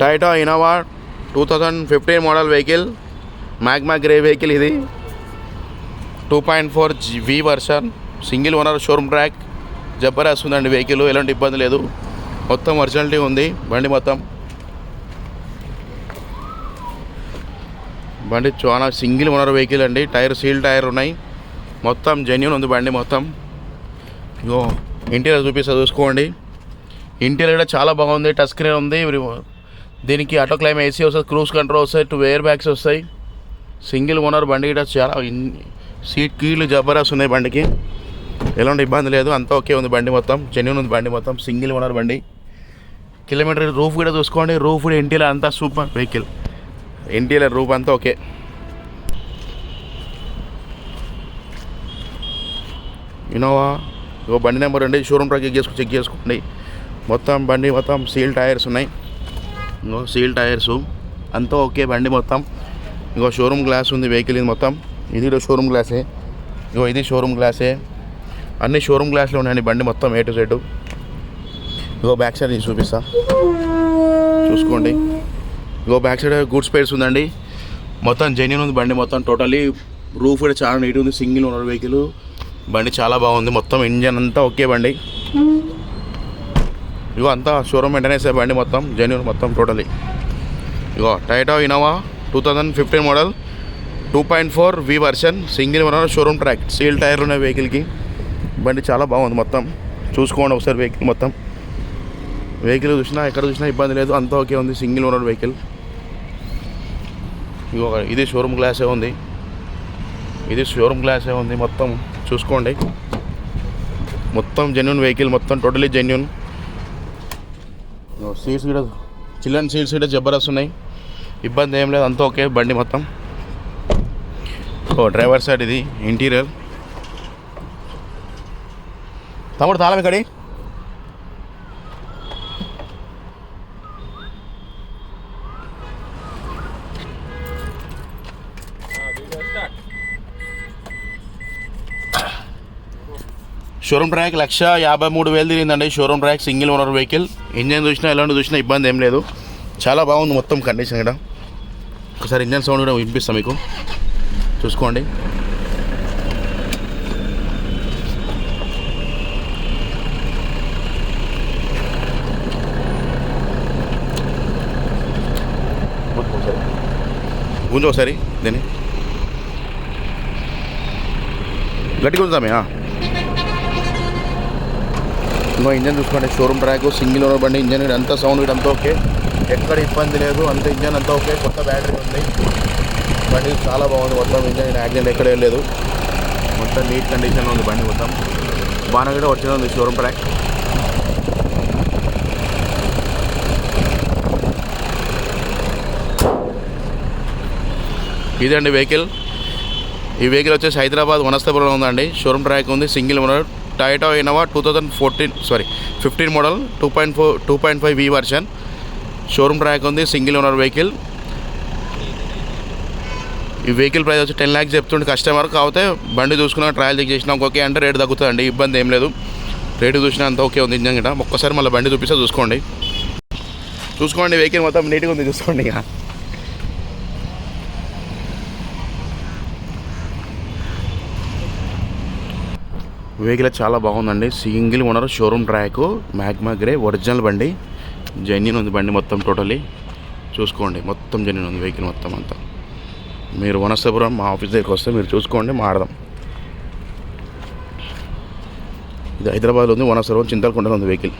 Toyota Innova two thousand fifteen model vehicle magma grey vehicle ఇది. Two point four V version single owner showroom track Jabardasth ఉందండి vehicle ఎలాంటి ఇబ్బంది లేదు. మొత్తం originality ఉంది బండి మొత్తం. బండి చాలా సింగిల్ ఓనర్ వెహికల్ అండి టైర్ సీల్ టైర్ ఉన్నాయి. మొత్తం జెన్యున్ ఉంది బండి మొత్తం. ఇగో ఇంటీరియర్ చూపిస్తా చూసుకోండి. ఇంటీరియర్ కూడా చాలా బాగుంది టచ్ స్క్రీన్ ఉంది దీనికి ఆటో క్లైమ్ ఏసీ వస్తుంది క్రూజ్ కంట్రోల్ వస్తాయి టూ ఎయిర్ బ్యాగ్స్ వస్తాయి. సింగిల్ ఓనర్ బండి కూడా చాలా సీట్ కీళ్ళు జబర్దస్త్ ఉన్నాయి బండికి. ఎలాంటి ఇబ్బంది లేదు అంతా ఓకే ఉంది బండి మొత్తం జెన్యున్ ఉంది బండి మొత్తం సింగిల్ ఓనర్ బండి. కిలోమీటర్ రూఫ్ కూడా చూసుకోండి రూఫ్ కూడా ఇంటీరియర్ అంతా సూపర్ వెహికల్. ఇంటీరియర్ రూఫ్ అంతా ఓకే. ఇన్నోవా ఇగో బండి నెంబర్ అండి షోరూమ్ ట్రాక్ చెక్ చేసుకో చెక్ చేసుకోండి. మొత్తం బండి మొత్తం సీల్ టైర్స్ ఉన్నాయి. ఇంకో సీల్ టైర్స్. అంతా ఓకే బండి మొత్తం. ఇంకో షోరూమ్ గ్లాస్ ఉంది వెహికల్ ఇది మొత్తం. ఇది కూడా షోరూమ్ గ్లాసే. ఇంకో ఇది షోరూమ్ గ్లాసే. అన్ని షోరూమ్ గ్లాస్లో ఉన్నాయండి బండి మొత్తం ఏ టు జెడ్ ఇంకో బ్యాక్ సైడ్ ఇది చూపిస్తా. చూసుకోండి. ఇంకో బ్యాక్ సైడ్ గుడ్ స్పేస్ ఉందండి. మొత్తం జెన్యున్ ఉంది బండి మొత్తం టోటలీ రూఫ్ కూడా చాలా నీట్ ఉంది సింగిల్ ఓనర్ వెహికల్ బండి చాలా బాగుంది మొత్తం ఇంజన్ అంతా ఓకే బండి. ఇగో అంతా షోరూమ్ మెయింటెనెన్స్ బండి మొత్తం జెన్యున్ మొత్తం టోటలీ ఇగో Toyota Innova two thousand fifteen model two point four V version single owner showroom track seal tyre ఉన్న వెహికల్కి బండి చాలా బాగుంది మొత్తం. చూసుకోండి ఒకసారి వెహికల్ మొత్తం. వెహికల్ చూసినా ఎక్కడ చూసినా ఇబ్బంది లేదు అంతా ఓకే ఉంది సింగిల్ ఓనర్ వెహికల్ ఇగో ఇది షోరూమ్ గ్లాసే ఉంది. ఇది షోరూమ్ గ్లాసే ఉంది మొత్తం. చూసుకోండి. మొత్తం జెన్యున్ వెహికల్ మొత్తం టోటలీ జెన్యున్ సీట్స్ కూడా చిల్డ్రన్ సీట్స్ కూడా జబర్దస్త్ ఉన్నాయి. ఇబ్బంది ఏం లేదు అంతా ఓకే బండి మొత్తం. ఓ డ్రైవర్ సైడ్ ఇది ఇంటీరియర్. తమ్ముడు తాళం ఇక్కడి షోరూమ్ ట్రాక్ లక్ష యాభై మూడు వేలు తిరిగిందండి. Showroom track single owner vehicle. Engine చూసినా ఎలాంటి చూసినా ఇబ్బంది ఏం లేదు. చాలా బాగుంది మొత్తం కండిషన్ ఇక్కడ. ఒకసారి ఇంజన్ సౌండ్ కూడా వినిపిస్తాం మీకు. చూసుకోండి. గుంజు ఒకసారి. దీన్ని. గట్టి గుంజామే ఇంకో ఇంజన్ చూసుకోండి. షోరూమ్ ట్రాక్ సింగిల్ ఓనర్ బండి ఇంజన్ అంతా సౌండ్ కూడా అంతా ఓకే ఎక్కడ ఇబ్బంది లేదు. అంత ఇంజన్ అంతా ఓకే కొత్త బ్యాటరీ ఉంది. బండి చాలా బాగుంది. మొత్తం ఇంజన్ యాక్సిడెంట్ ఎక్కడ లేదు. మొత్తం నీట్ కండిషన్లో ఉంది బండి మొత్తం. బాగా కూడా వచ్చిన ఉంది షోరూమ్ ట్రాక్ ఇదండి వెహికల్ ఈ వెహికల్ వచ్చేసి హైదరాబాద్ వనస్థపురంలో ఉందండి. షోరూమ్ ట్రాక్ ఉంది. Single owner Toyota Innova two thousand fourteen sorry fifteen model two point four two point five V version showroom track ఉంది సింగిల్ ఓనర్ వెహికల్ ఈ వెహికల్ ప్రైస్ వచ్చి ten lakhs చెప్తుండే కస్టమర్ కాకపోతే బండి చూసుకున్నా ట్రయల్ చెక్ చేసినా okay అంటే రేట్ తగ్గుతుందండి ఇబ్బంది ఏం లేదు. రేటు చూసినా అంత ఓకే ఉంది ఇంజన్ ఒక్కసారి మళ్ళీ బండి చూపిస్తే చూసుకోండి. చూసుకోండి వెహికల్ మొత్తం నీట్గా ఉంది చూసుకోండి ఇక. వెహికల్ చాలా బాగుందండి. Single owner showroom track magma grey original బండి. జెన్యున్ ఉంది బండి మొత్తం టోటలీ. చూసుకోండి మొత్తం జెన్యున్ ఉంది వెహికల్ మొత్తం అంతా. మీరు వనస్థపురం మా ఆఫీస్ దగ్గరికి వస్తే మీరు చూసుకోండి మాడదాం ఇది హైదరాబాద్లో ఉంది వనస్థపురం చింతలకొండలో ఉంది వెహికల్.